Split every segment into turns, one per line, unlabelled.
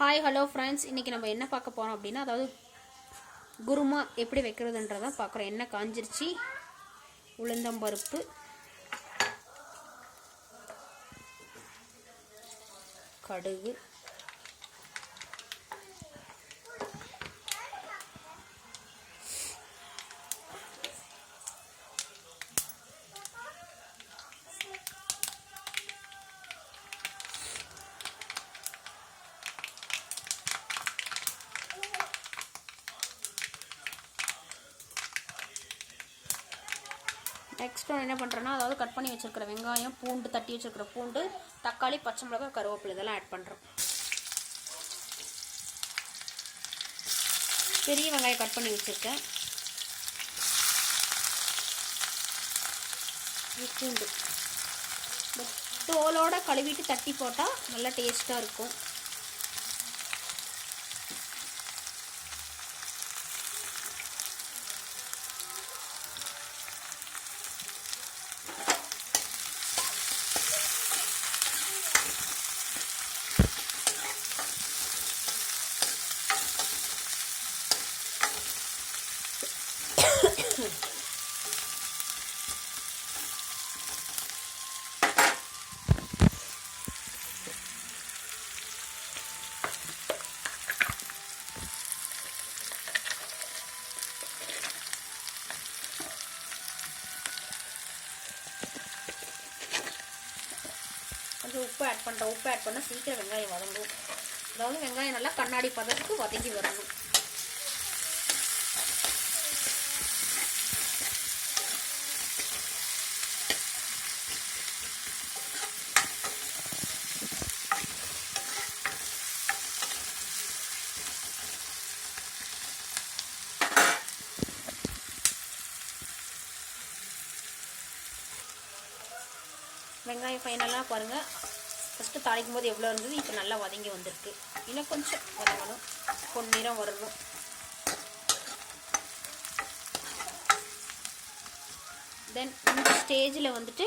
Hi hello friends இன்றைக்கி நம்ம என்ன பார்க்க போகிறோம் அப்படின்னா அதாவது குருமா எப்படி வைக்கிறதுன்றதான் பார்க்குறோம். எண்ணெய் காஞ்சிருச்சு. உளுந்தம்பருப்பு கடுகு. நெக்ஸ்ட் என்ன பண்ணுறேன்னா அதாவது கட் பண்ணி வச்சுருக்கிற வெங்காயம் பூண்டு தட்டி வச்சுருக்கிற பூண்டு தக்காளி பச்சை மிளகாய் கருவேப்பிலை இதெல்லாம் ஆட் பண்ணுறோம் பெரிய வெங்காயம் கட் பண்ணி வச்சுருக்கேன். பூண்டு. தோலோடு கழுவிட்டு தட்டி போட்டால் நல்லா டேஸ்ட்டாக இருக்கும். கொஞ்சம் உப்பு ஆட் பண்ணுறேன் உப்பு ஆட் பண்ணால் சீக்கிரம் வெங்காயம் வதங்கும். அதாவது வெங்காயம் நல்லா கண்ணாடி பதத்துக்கு வதங்கி வரணும். வெங்காயம் ஃபைனலாக பாருங்கள் ஃபஸ்ட்டு தாளிக்கும் போது எவ்வளோ இருந்தது? இப்போ நல்லா வதங்கி வந்திருக்கு. இன்னும் கொஞ்சம் வதங்கணும். பொன்னிறம் வரணும் தென் இந்த ஸ்டேஜில் வந்துட்டு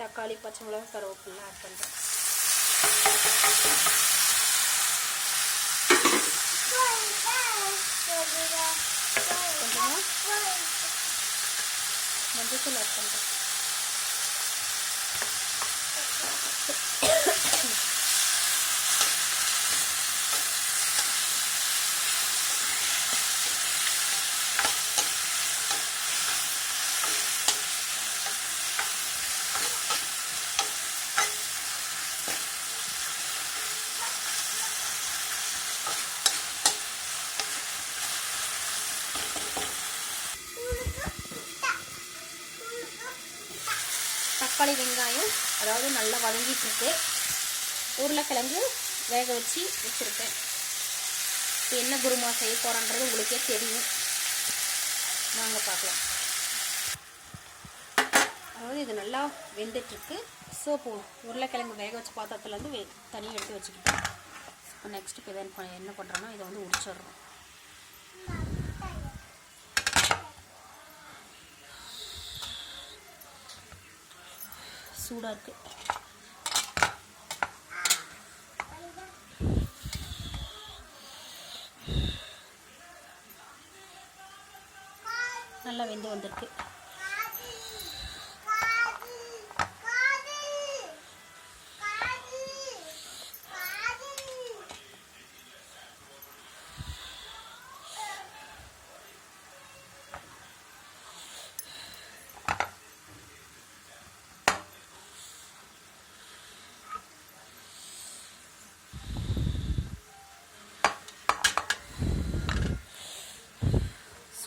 தக்காளி பச்சை மிளகா கருவேப்பிலாம் ஆட் பண்ணுறேன் கொஞ்சமாக மஞ்சள் ஆட் பண்ணுறேன் தக்காளி வெங்காயம் அதாவது நல்லா வதங்கிட்டுருக்கு. உருளைக்கிழங்கு வேக வச்சு வச்சுருக்கேன். இப்போ என்ன குருமா செய்ய போகிறோன்றது உங்களுக்கே தெரியும். வாங்க பார்க்கலாம். அதாவது இது நல்லா வெந்துட்டுருக்கு. ஸோ இப்போ உருளைக்கிழங்கு வேக வச்ச பாத்திரத்துலேருந்து வெ தனியாக எடுத்து வச்சுக்கிட்டோம் இப்போ நெக்ஸ்ட் இப்போ என்ன பண்ணுறோன்னா இதை வந்து உரிச்சிடுறோம். சூடாக இருக்குது நல்லா வெந்து வந்திருக்கு.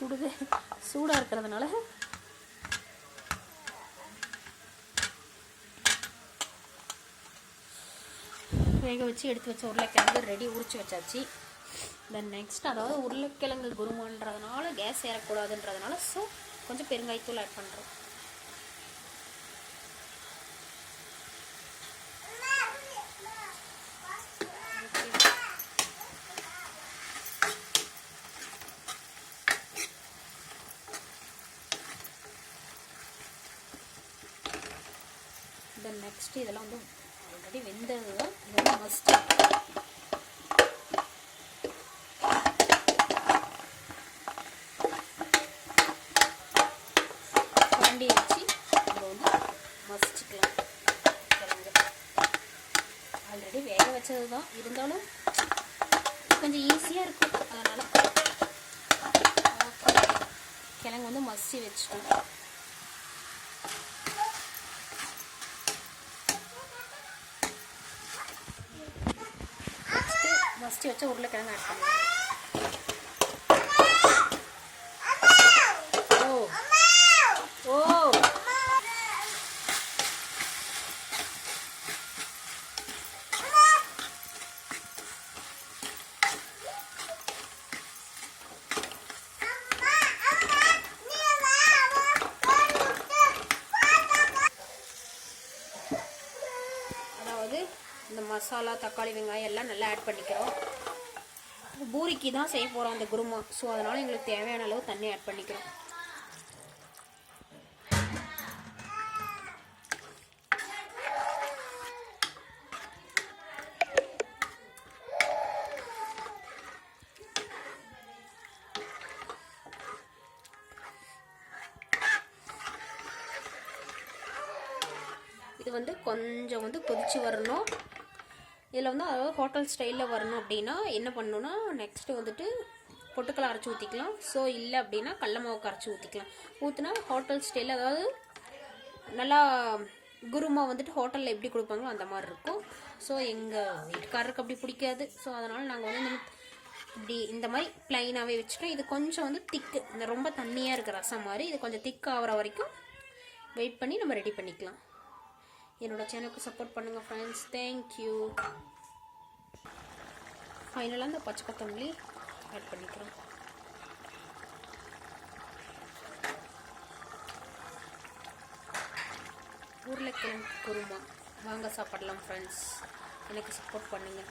சுடுது. சூடாக இருக்கிறதுனால. வேக வச்சு எடுத்து வச்ச உருளைக்கிழங்கு ரெடி உரிச்சு வச்சாச்சு. தென் நெக்ஸ்ட் அதாவது உருளைக்கிழங்கு குருமான்றதுனால கேஸ் ஏறக்கூடாதுன்றதுனால ஸோ கொஞ்சம் பெருங்காயத்தூள் ஆட் பண்ணுறோம் நெக்ஸ்ட் இதெல்லாம் வந்து ஆல்ரெடி வெந்தது தான் இதெல்லாம் மஸ்ட் வண்டி வச்சு நம்ம வந்து மசிச்சுக்கலாம். கிழங்கு ஆல்ரெடி வேக வச்சது தான் இருந்தாலும் கொஞ்சம் ஈஸியாக இருக்கும். அதனால் கிழங்கு வந்து மசி வச்சுட்டோம் மஸ்டி வச்ச உருளைக்கிழங்கு ஆட் பண்ணுவோம் ஓ ஓ அதாவது இந்த மசாலா தக்காளி வெங்காயம் எல்லாம் நல்லா ஆட் பண்ணிக்கிறோம். பூரிக்கு தான் செய்ய போகிறோம் அந்த குருமா. ஸோ அதனால் எங்களுக்கு தேவையான அளவு தண்ணி ஆட் பண்ணிக்கிறோம். இது வந்து கொஞ்சம் வந்து கொதிச்சு வரணும். இதில் வந்து அதாவது ஹோட்டல் ஸ்டைலில் வரணும் அப்படின்னா என்ன பண்ணணும்னா நெக்ஸ்ட்டு வந்துட்டு பொட்டுக்களை அரைச்சி ஊற்றிக்கலாம் ஸோ இல்லை அப்படின்னா கடல மாவுக்கு அரைச்சி ஊற்றிக்கலாம் ஊற்றினா ஹோட்டல் ஸ்டைலில் அதாவது நல்லா குருமா வந்துட்டு ஹோட்டலில் எப்படி கொடுப்பாங்களோ அந்த மாதிரி இருக்கும். ஸோ எங்கள் வீட்டுக்காரருக்கு அப்படி பிடிக்காது. ஸோ அதனால் நாங்கள் வந்து இந்த இப்படி இந்த மாதிரி ப்ளைனாகவே வச்சுட்டோம். இது கொஞ்சம் வந்து திக்கு இந்த ரொம்ப தண்ணியாக இருக்கிற ரசம் மாதிரி இது கொஞ்சம் திக் ஆகிற வரைக்கும் வெயிட் பண்ணி நம்ம ரெடி பண்ணிக்கலாம். என்னோட சேனலுக்கு சப்போர்ட் பண்ணுங்கள் ஃப்ரெண்ட்ஸ் தேங்க்யூ ஃபைனலாக இந்த பச்சை கொத்தமல்லி ஆட் பண்ணிக்கிறோம். உருளைக்கிழங்கு குருமா. வாங்க சாப்பிடலாம் ஃப்ரெண்ட்ஸ் எனக்கு சப்போர்ட் பண்ணுங்கள்